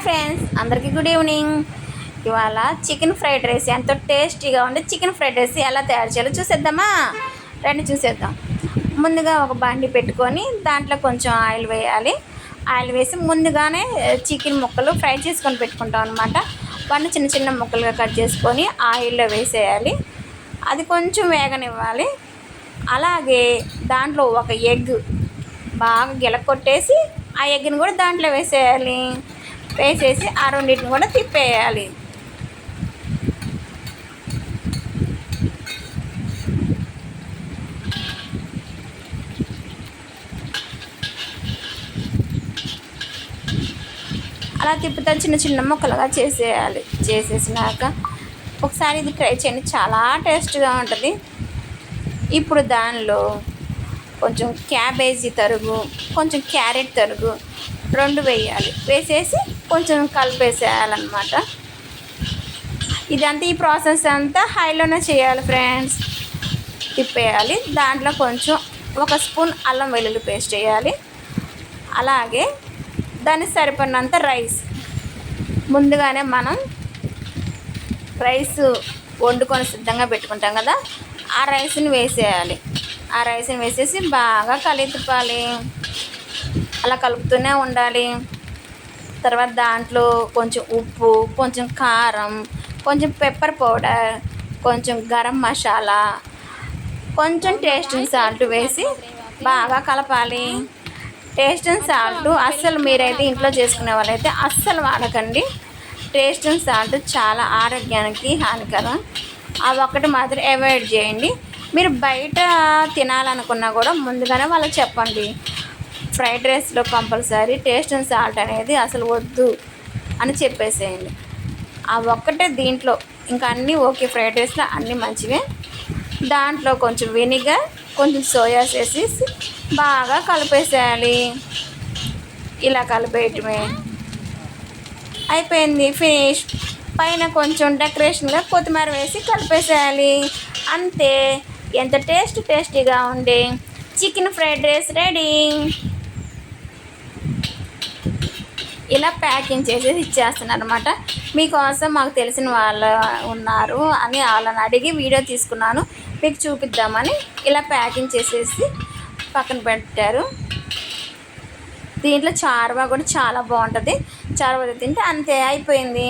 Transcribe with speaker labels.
Speaker 1: Hi friends అందరికీ good evening ఇవాళ chicken fried rice ఎంతో టేస్టీగా ఉండే చికెన్ ఫ్రైడ్ రైస్ ఎలా తయారు చేయాలో చూసేద్దామా? రండి చూసేద్దాం. ముందుగా ఒక బండి పెట్టుకొని దాంట్లో కొంచెం ఆయిల్ వేయాలి. ఆయిల్ వేసి ముందుగానే చికెన్ ముక్కలు ఫ్రై చేసుకొని పెట్టుకుంటాం అనమాట వాటిని చిన్న చిన్న ముక్కలుగా కట్ చేసుకొని ఆయిల్లో వేసేయాలి. అది కొంచెం వేగనివ్వాలి. అలాగే దాంట్లో ఒక ఎగ్ బాగా గిలకొట్టేసి ఆ ఎగ్ని కూడా దాంట్లో వేసేయాలి. వేసేసి ఆ రెండింటిని కూడా తిప్పేయాలి. అలా తిప్పుతా చిన్న చిన్న ముక్కలుగా చేసేయాలి. చేసేసినాక ఒకసారి ఇది ట్రై చేయండి చాలా టేస్ట్గా ఉంటుంది. ఇప్పుడు దానిలో కొంచెం క్యాబేజీ తరుగు కొంచెం క్యారెట్ తరుగు రెండు వేయాలి. వేసేసి కొంచెం కలిపేసేయాలన్నమాట. ఇదంతా ఈ ప్రాసెస్ అంతా హైలోనే చేయాలి ఫ్రెండ్స్. తిప్పేయాలి. దాంట్లో కొంచెం ఒక స్పూన్ అల్లం వెల్లుల్లి పేస్ట్ వేయాలి. అలాగే దానికి సరిపడినంత రైస్. ముందుగానే మనం రైస్ వండుకొని సిద్ధంగా పెట్టుకుంటాం కదా ఆ రైస్ని వేసేయాలి. ఆ రైస్ని వేసేసి బాగా కలిపాలి అలా కలుపుతూనే ఉండాలి. తర్వాత దాంట్లో కొంచెం ఉప్పు కొంచెం కారం కొంచెం పెప్పర్ పౌడర్ కొంచెం గరం మసాలా కొంచెం టేస్ట్ సాల్ట్ వేసి బాగా కలపాలి. టేస్ట్ అండ్ సాల్ట్ అస్సలు మీరైతే ఇంట్లో చేసుకునే వాళ్ళైతే అస్సలు వాడకండి. టేస్ట్ అండ్ సాల్ట్ చాలా ఆరోగ్యానికి హానికరం. అవి ఒక్కటి మాత్రం అవాయిడ్ చేయండి. మీరు బయట తినాలనుకున్నా కూడా ముందుగానే వాళ్ళకి చెప్పండి. ఫ్రైడ్ రైస్లో కంపల్సరీ టేస్ట్ అండ్ సాల్ట్ అనేది అసలు వద్దు అని చెప్పేసేయండి. ఆ ఒక్కటే దీంట్లో ఇంకా అన్నీ ఓకే ఫ్రైడ్ రైస్లో అన్నీ మంచివే. దాంట్లో కొంచెం వెనిగర్ కొంచెం సోయా వేసి బాగా కలిపేసేయాలి. ఇలా కలిపేయటమే. అయిపోయింది ఫినిష్. పైన కొంచెం డెకరేషన్గా కొత్తిమీర వేసి కలిపేసేయాలి. అంతే. ఎంత టేస్ట్ టేస్టీగా ఉండే. Chicken fried rice ready. ఇలా ప్యాకింగ్ చేసేసి ఇచ్చేస్తున్నారు అనమాట మీకోసం మాకు తెలిసిన వాళ్ళు ఉన్నారు అని వాళ్ళని అడిగి వీడియో తీసుకున్నాను. మీకు చూపిద్దామని ఇలా ప్యాకింగ్ చేసేసి పక్కన పెట్టారు. దీంట్లో చారువా కూడా చాలా బాగుంటుంది. చారువా తింటే అంతే అయిపోయింది.